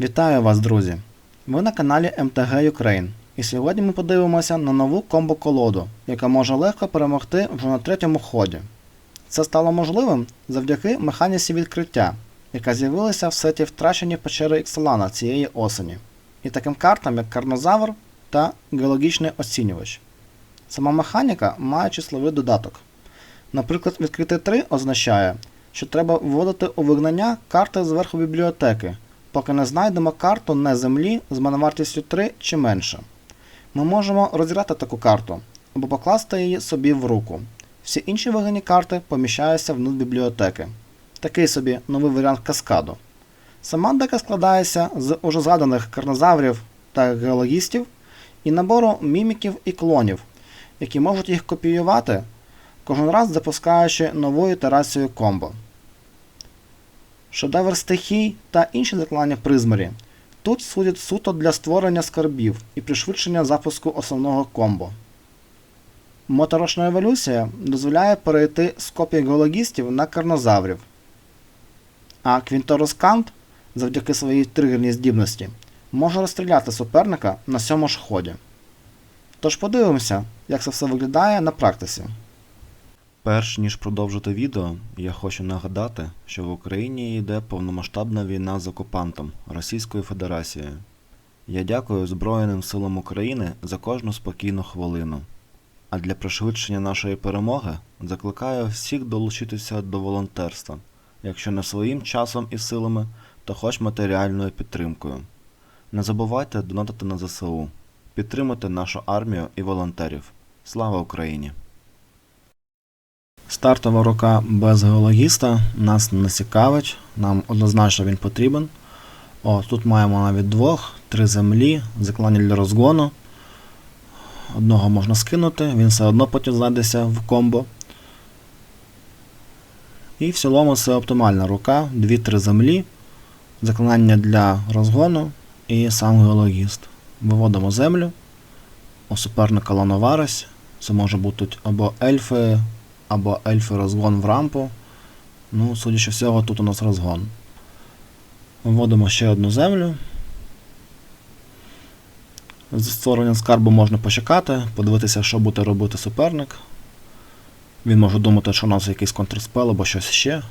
Вітаю вас, друзі! Ви на каналі MTG Ukraine. І сьогодні ми подивимося на нову комбо-колоду, яка може легко перемогти вже на третьому ході. Це стало можливим завдяки механіці відкриття, яка з'явилася в сеті втрачені печери Ікселана цієї осені, і таким картам, як Карнозавр та Геологічний оцінювач. Сама механіка має числовий додаток. Наприклад, відкрити 3 означає, що треба вводити у вигнання карти зверху бібліотеки, поки не знайдемо карту не землі з меневартістю 3 чи менше. Ми можемо розіграти таку карту або покласти її собі в руку. Всі інші вигнані карти поміщаються внутрь бібліотеки. Такий собі новий варіант каскаду. Сама складається з уже згаданих карнозаврів та геологістів і набору міміків і клонів, які можуть їх копіювати, кожен раз запускаючи нову ітерацію комбо. Шедевр стихій та інші заклання призмарі. Тут судять суто для створення скарбів і пришвидшення запуску основного комбо. Моторошна еволюція дозволяє перейти з копій геологістів на карнозаврів. А Квінторус Кант, завдяки своїй тригерній здібності, може розстріляти суперника на сьому ж ході. Тож подивимося, як це все виглядає на практиці. Перш ніж продовжити відео, я хочу нагадати, що в Україні йде повномасштабна війна з окупантом Російською Федерацією. Я дякую Збройним силам України за кожну спокійну хвилину. А для пришвидшення нашої перемоги закликаю всіх долучитися до волонтерства, якщо не своїм часом і силами, то хоч матеріальною підтримкою. Не забувайте донатити на ЗСУ, підтримуйте нашу армію і волонтерів. Слава Україні! Стартова рука без геологіста нас не цікавить, нам однозначно він потрібен. О, тут маємо навіть двох, три землі, заклання для розгону. Одного можна скинути, він все одно потім знайдеться в комбо. І в цілому це оптимальна рука, 2-3 землі, заклинання для розгону і сам геологіст. Виводимо землю. У суперника Лановарес. Це може бути або ельфи, або ельфи розгон в рампу. Ну, судячи всього, тут у нас розгон. Вводимо ще одну землю. З створенням скарбу можна почекати, подивитися, що буде робити суперник. Він може думати, що у нас якийсь контрспел або щось ще,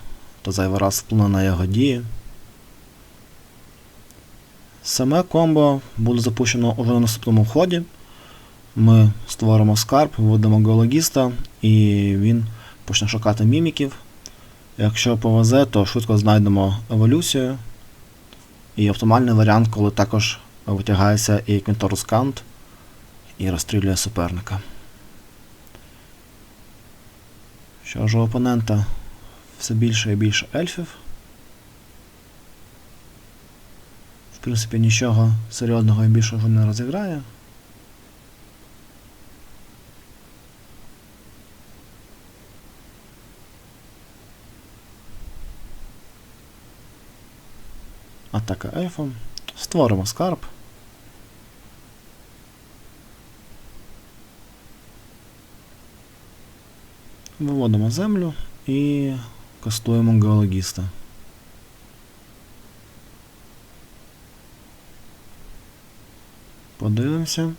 то зайвий раз вплине на його дії. Саме комбо буде запущено уже на наступному ході. Ми створимо скарб, введемо геологіста, і він почне шукати міміків. Якщо повезе, то швидко знайдемо еволюцію. І оптимальний варіант, коли також витягається і Квінторус Кант і розстрілює суперника. Що ж у опонента все більше і більше ельфів. В принципі, нічого серйозного і більшого не розіграє. Атака ельфом. Створимо скарб. Виводимо землю і кастуємо геологіста. Подивимося.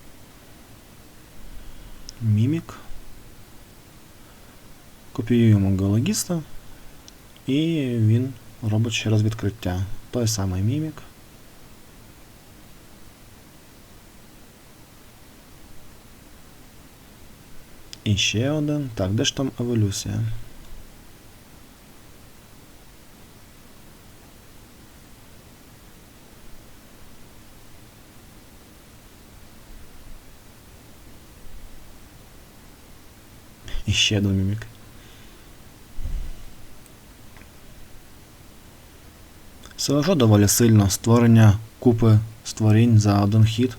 Мімік. Копіюємо геологіста. І він робить ще раз відкриття. Той самий мімік. І ще один. Так, де ж там еволюція? І ще один мімік. Це вже доволі сильно створення купи створінь за один хід.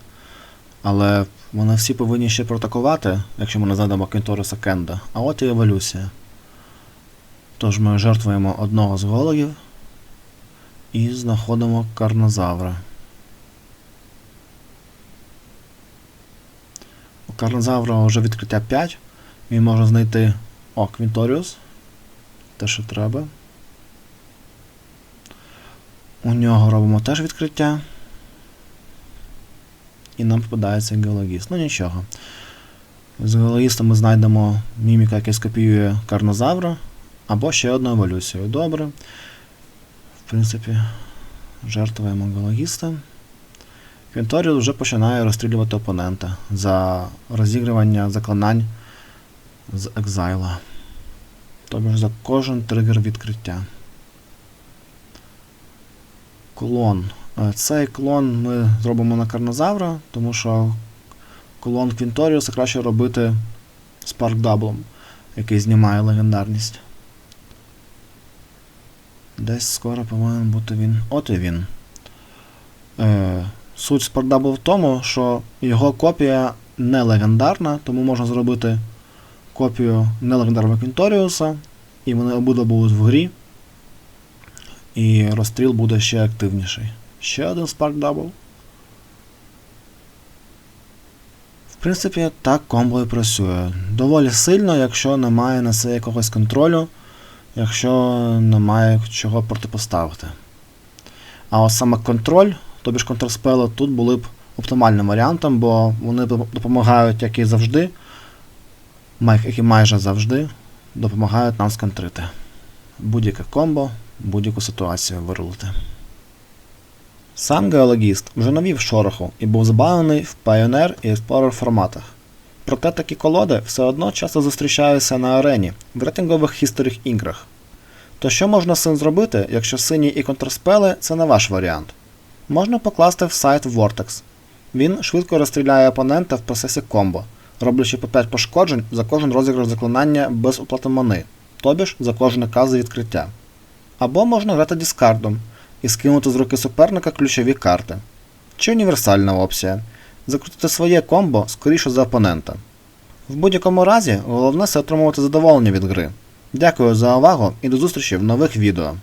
Але вони всі повинні ще протакувати, якщо ми не знайдемо Кенториса Кенда. А от і еволюція. Тож ми жертвуємо одного з гологів і знаходимо карнозавра. У карнозавра вже відкриття 5. Він може знайти О, Квінторіус. Те, що треба. У нього робимо теж відкриття. і нам попадається геологіст. Ну нічого. З геологіста ми знайдемо міміка, який скопіює карнозавра, або ще одну еволюцію. Добре. В принципі, жертвуємо геологіста. Квінторіус вже починає розстрілювати опонента за розігрування заклинань з екзайла. Тобто за кожен тригер відкриття. Клон. Е, Цей клон ми зробимо на карнозавра, тому що клон Квінторіуса краще робити спаркдаблом, який знімає легендарність. Десь скоро повинен бути він. От і він. Е, суть спаркдаблу в тому, що його копія не легендарна, тому можна зробити копію нелегендарного Квінторіуса, і вони обидва будуть в грі. І розстріл буде ще активніший. Ще один Spark Double. В принципі, так комбо і працює. Доволі сильно, якщо немає на це якогось контролю, якщо немає чого протипоставити. А от саме контроль, тобі ж контрспели, тут були б оптимальним варіантом, бо вони допомагають, як і завжди, як і майже завжди, допомагають нам сконтрити. Будь-яке комбо, будь-яку ситуацію вирулити. Сам геологіст вже навів шороху і був забавлений в Pioneer і Explorer форматах. Проте такі колоди все одно часто зустрічаються на арені в рейтингових хісторих іграх. То що можна з цим зробити, якщо сині і контрспели це не ваш варіант? Можна покласти в сайт Vortex. Він швидко розстріляє опонента в процесі комбо, роблячи по 5 пошкоджень за кожен розіграш заклинання без оплати мани, тобі ж за кожне кази відкриття. Або можна грати дискардом і скинути з руки суперника ключові карти. Чи універсальна опція закрутити своє комбо скоріше за опонента. В будь-якому разі, головне це отримувати задоволення від гри. Дякую за увагу і до зустрічі в нових відео.